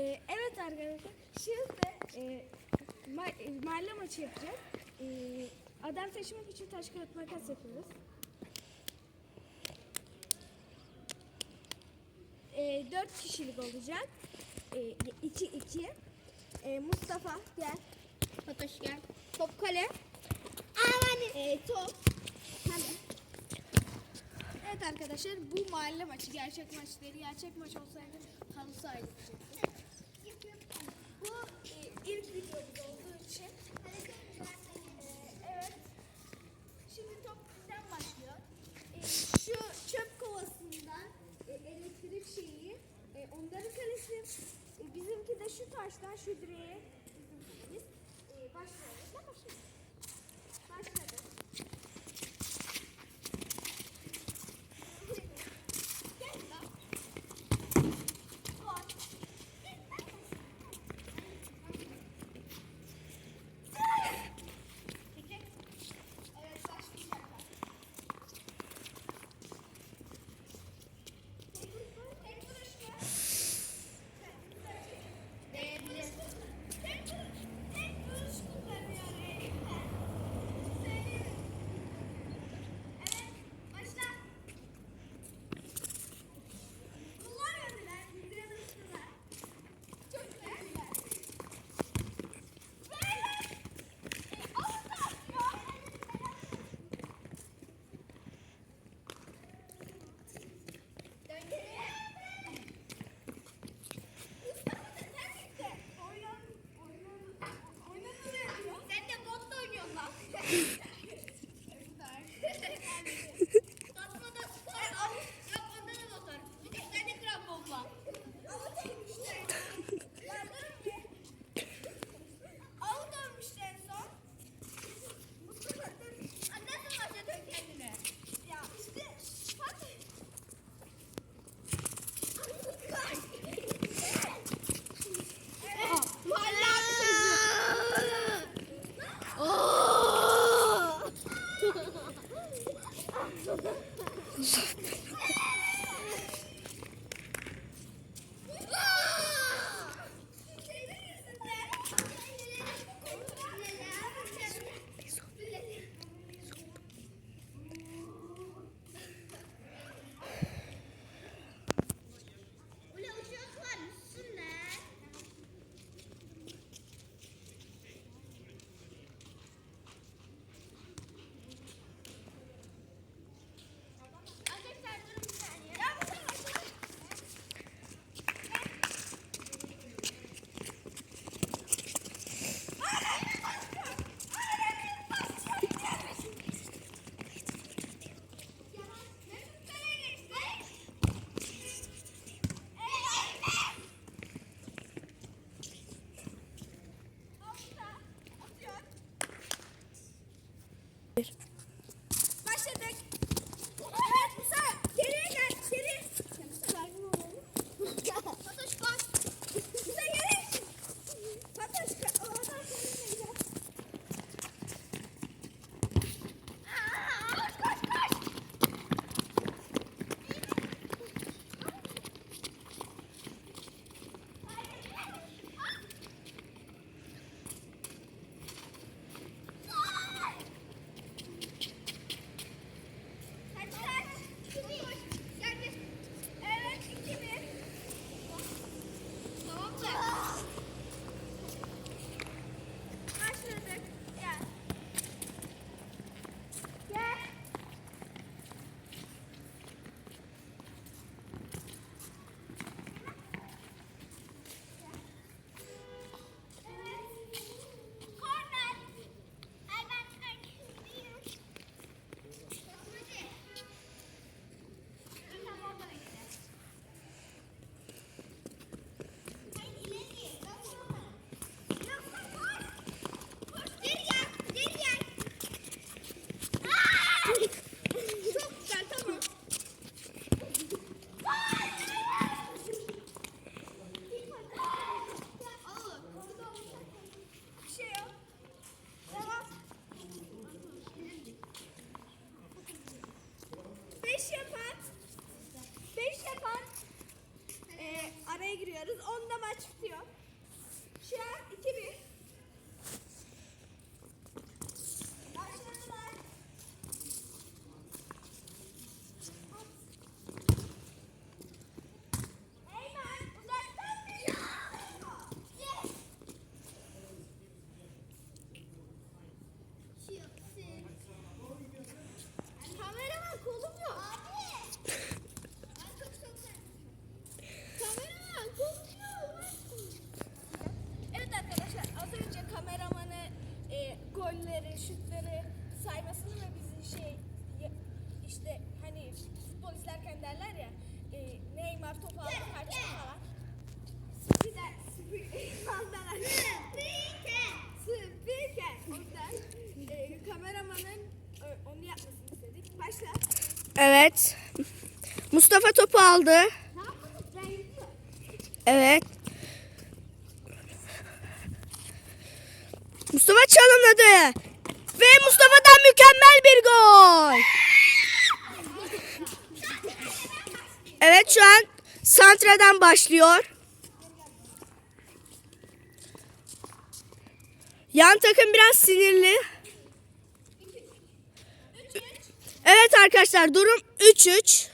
Ee, evet arkadaşlar şimdi e, ma e, mahalle maçı yapacağız. E, adam seçmek için taş kağıt makas yapıyoruz. E, dört kişilik olacak. E, iki iki. E, Mustafa gel. Fatoş gel. Top kale. Aa. E, top. Hadi. Evet arkadaşlar bu mahalle maçı gerçek maç değil. Gerçek maç olsaydı halı sahaydı. Bu e, ilk video. Bir. Evet. Mustafa topu aldı. Evet. Mustafa çalımladı. Ve Mustafa'dan mükemmel bir gol. Evet şu an Santra'dan başlıyor. Yan takım biraz sinirli. Evet arkadaşlar durum 3-3.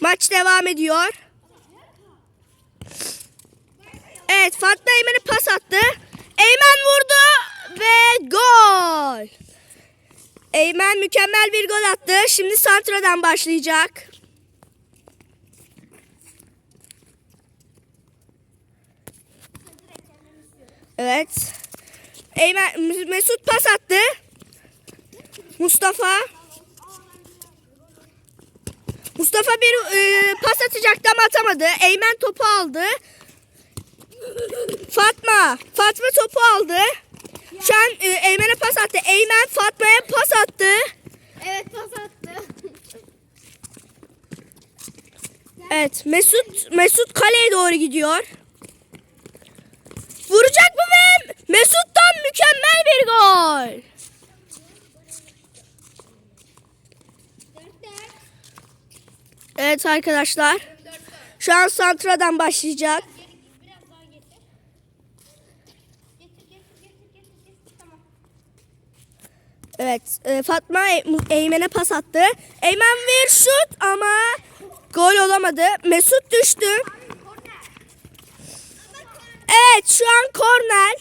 Maç devam ediyor. Evet Fatma Eymen'e pas attı. Eymen vurdu ve gol. Eymen mükemmel bir gol attı. Şimdi Santra'dan başlayacak. Evet. Eymen Mesut pas attı. Mustafa. Mustafa bir e, pas atacaktı ama atamadı. Eymen topu aldı. Fatma. Fatma topu aldı. Şu an e, Eymen'e pas attı. Eymen Fatma'ya pas attı. Evet pas attı. Evet Mesut Mesut kaleye doğru gidiyor. Vuracak mı ve Mesut'tan mükemmel bir gol. Evet arkadaşlar. Şu an Santra'dan başlayacak. Evet e, Fatma Eymen'e pas attı. Eymen bir şut ama gol olamadı. Mesut düştü. Evet şu an korner.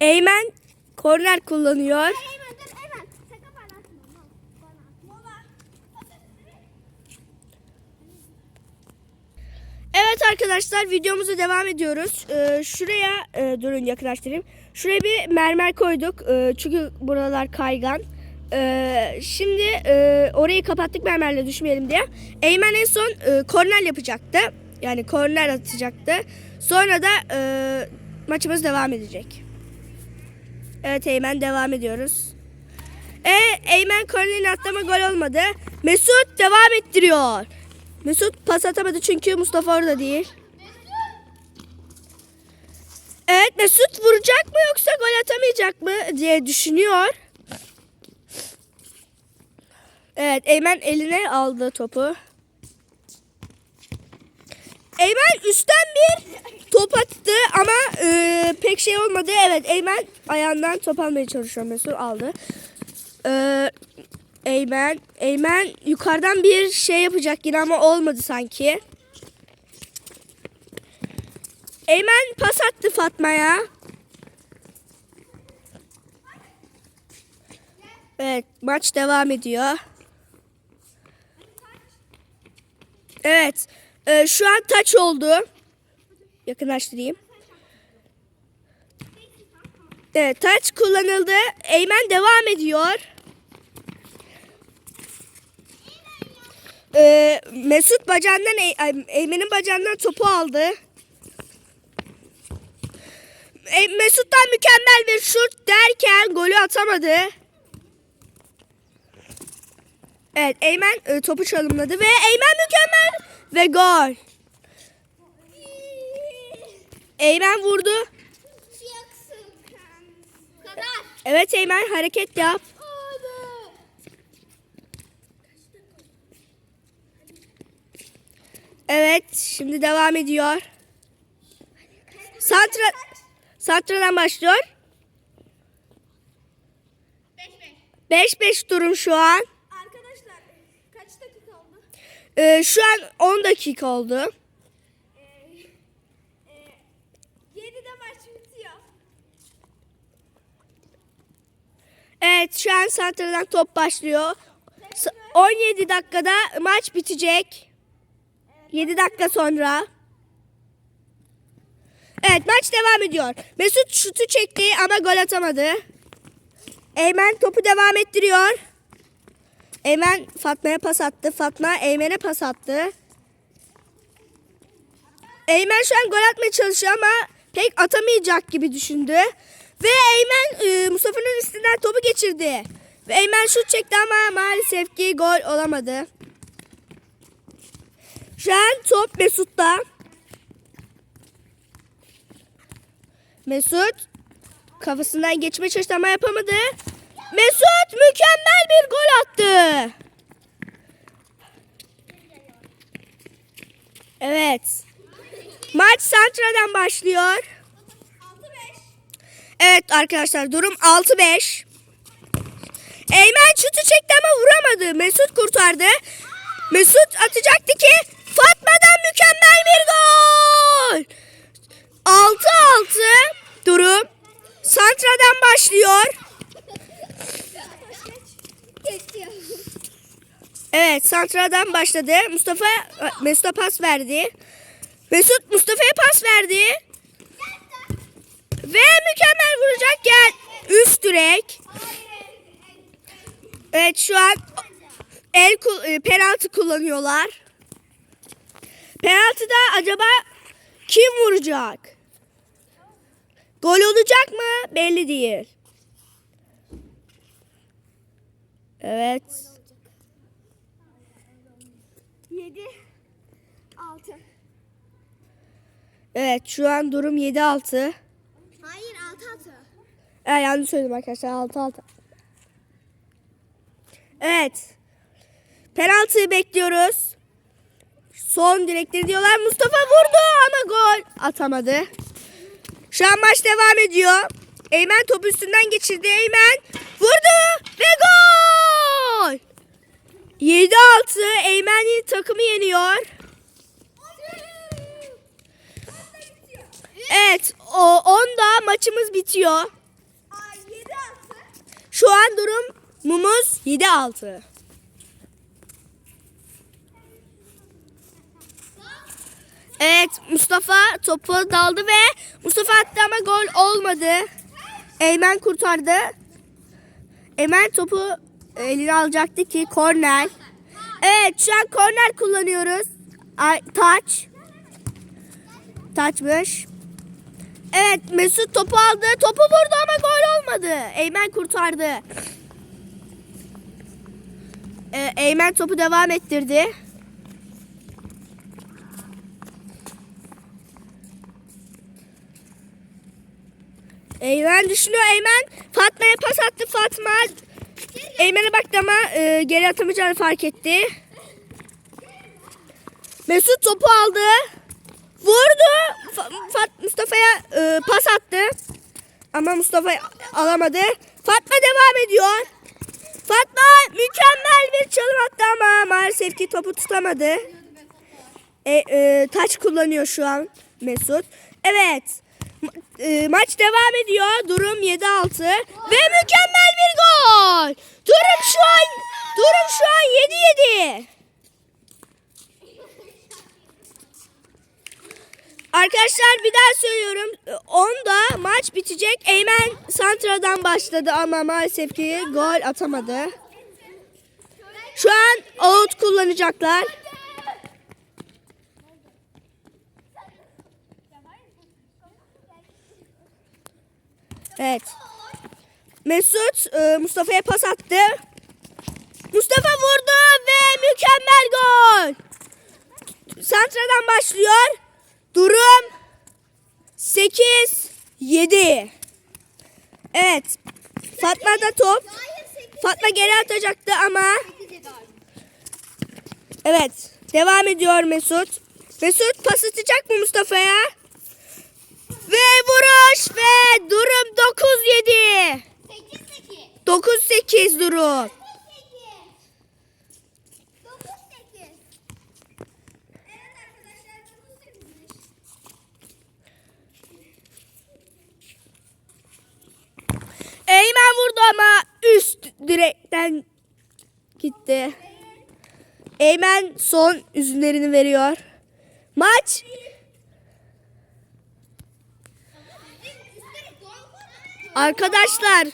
Eymen korner kullanıyor. Evet arkadaşlar videomuza devam ediyoruz. Ee, şuraya e, durun yakınlaştırayım. Şuraya bir mermer koyduk. Ee, çünkü buralar kaygan. Ee, şimdi e, orayı kapattık mermerle düşmeyelim diye. Eymen en son e, korner yapacaktı. Yani korner atacaktı. Sonra da e, maçımız devam edecek. Evet Eymen devam ediyoruz. E, Eymen kornerini attı ama gol olmadı. Mesut devam ettiriyor. Mesut pas atamadı çünkü Mustafa orada değil. Evet Mesut vuracak mı yoksa gol atamayacak mı diye düşünüyor. Evet Eymen eline aldı topu. Eymen üstten bir top attı ama e, pek şey olmadı. Evet Eymen ayağından top almaya çalışıyor. Mesut aldı. E, Eymen, Eymen yukarıdan bir şey yapacak yine ama olmadı sanki. Eymen pas attı Fatma'ya. Evet maç devam ediyor. Evet e, şu an taç oldu. Yakınlaştırayım. Evet taç kullanıldı. Eymen devam ediyor. Ee, Mesut bacağından Ey- Eymen'in bacağından topu aldı. E, Mesut'tan mükemmel bir şut derken golü atamadı. Evet Eymen e, topu çalımladı ve Eymen mükemmel ve gol. Eymen vurdu. Evet Eymen hareket yap. Evet şimdi devam ediyor. Santra Santra'dan başlıyor. 5 5. 5-5 durum şu an. Arkadaşlar kaç dakika oldu? Ee, şu an 10 dakika oldu. Ee, 7'de maç bitiyor. Evet şu an Santra'dan top başlıyor. S- 17 dakikada maç bitecek. 7 dakika sonra. Evet maç devam ediyor. Mesut şutu çekti ama gol atamadı. Eymen topu devam ettiriyor. Eymen Fatma'ya pas attı. Fatma Eymen'e pas attı. Eymen şu an gol atmaya çalışıyor ama pek atamayacak gibi düşündü. Ve Eymen e, Mustafa'nın üstünden topu geçirdi. Ve Eymen şut çekti ama maalesef ki gol olamadı. Şu an top Mesut'ta. Mesut kafasından geçmeye çalıştı ama yapamadı. Mesut mükemmel bir gol attı. Evet. Maç Santra'dan başlıyor. Evet arkadaşlar durum 6-5. Eymen şutu çekti ama vuramadı. Mesut kurtardı. Mesut atacaktı ki Fatma'dan mükemmel bir gol. 6-6 durum. Santra'dan başlıyor. Evet Santra'dan başladı. Mustafa Mesut'a pas verdi. Mesut Mustafa'ya pas verdi. Ve mükemmel vuracak gel. Üst direk. Evet şu an el e, penaltı kullanıyorlar. Penaltıda acaba kim vuracak? Gol olacak mı? Belli değil. Evet. 7 6 Evet şu an durum 7-6. Hayır 6 6. Ee, yanlış söyledim arkadaşlar 6-6. Evet. Penaltıyı bekliyoruz. Son direkleri diyorlar. Mustafa vurdu ama gol atamadı. Şu an maç devam ediyor. Eymen topu üstünden geçirdi. Eymen vurdu ve gol. 7-6 Eymen takımı yeniyor. Evet, o 10'da maçımız bitiyor. Aa 7 6. Şu an durum mumuz 7-6. Evet Mustafa topu daldı ve Mustafa attı ama gol olmadı. Eymen kurtardı. Eymen topu eline alacaktı ki korner. Evet şu an korner kullanıyoruz. Ay, taç. Taçmış. Evet Mesut topu aldı. Topu vurdu ama gol olmadı. Eymen kurtardı. Ee, Eymen topu devam ettirdi. Eymen düşünüyor. Eymen Fatma'ya pas attı. Fatma Eymen'e baktı ama e, geri atamayacağını fark etti. Mesut topu aldı. Vurdu. Fa- Fat Mustafa'ya e, pas attı. Ama Mustafa alamadı. Fatma devam ediyor. Fatma mükemmel bir çalım attı ama maalesef ki topu tutamadı. E, e, taç kullanıyor şu an Mesut. Evet. Ma- e, maç devam ediyor. Durum 7-6 ve mükemmel bir gol. Durum şu an durum şu an 7-7. Arkadaşlar bir daha söylüyorum. 10'da maç bitecek. Eymen Santra'dan başladı ama maalesef ki gol atamadı. Şu an out kullanacaklar. Evet. Mesut e, Mustafa'ya pas attı. Mustafa vurdu ve mükemmel gol. Santra'dan başlıyor. Durum 8 7. Evet. Fatma da top. Fatma geri atacaktı ama evet. Devam ediyor Mesut. Mesut pas atacak mı Mustafa'ya? Ve vuruş ve durum 9 7. 8 8. 9 8 durum. 8. 9 8. Evet arkadaşlar 9 8'miş. Eymen vurdu ama üst direkten gitti. Eymen son üzümlerini veriyor. Maç arkadaşlar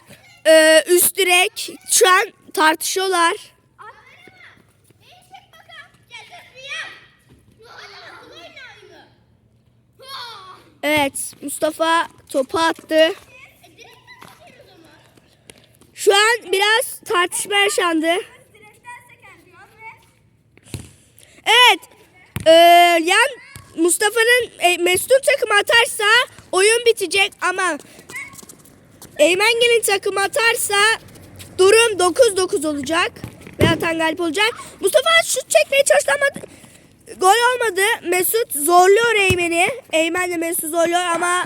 e, üst direk şu an tartışıyorlar. Evet Mustafa topu attı. Şu an biraz tartışma yaşandı. Evet. Ee, yan Mustafa'nın e, Mesut'un takımı atarsa oyun bitecek ama Eymengel'in takımı atarsa durum 9-9 olacak. Ve atan galip olacak. Mustafa şut çekmeye çalıştı ama gol olmadı. Mesut zorluyor Eymen'i. Eymen de Mesut zorluyor ama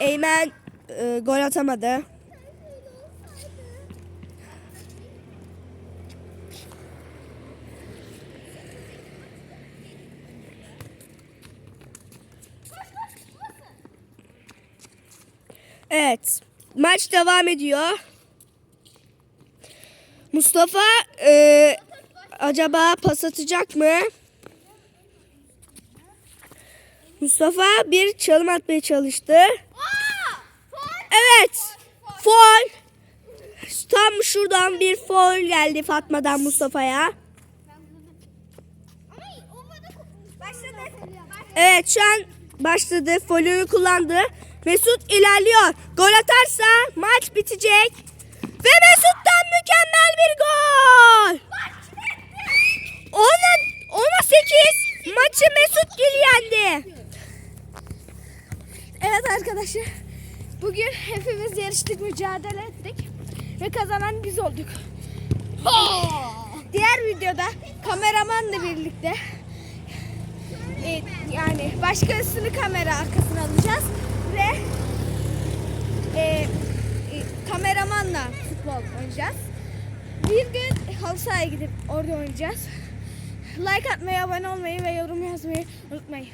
Eymen e, gol atamadı. Evet. Maç devam ediyor. Mustafa e, acaba pas atacak mı? Mustafa bir çalım atmaya çalıştı. Evet. Foul. Tam şuradan bir foul geldi Fatma'dan Mustafa'ya. Evet şu an başladı. Foul'ünü kullandı. Mesut ilerliyor. Gol atarsa maç bitecek. Ve Mesut'tan mükemmel bir gol. Ona, ona 8. Maçı Mesut Gül yendi. Evet arkadaşlar. Bugün hepimiz yarıştık, mücadele ettik. Ve kazanan biz olduk. Diğer videoda kameramanla birlikte e, yani başkasını kamera arkasına alacağız ve e, e, kameramanla futbol oynayacağız. Bir gün halı sahaya gidip orada oynayacağız. Like atmayı, abone olmayı ve yorum yazmayı unutmayın.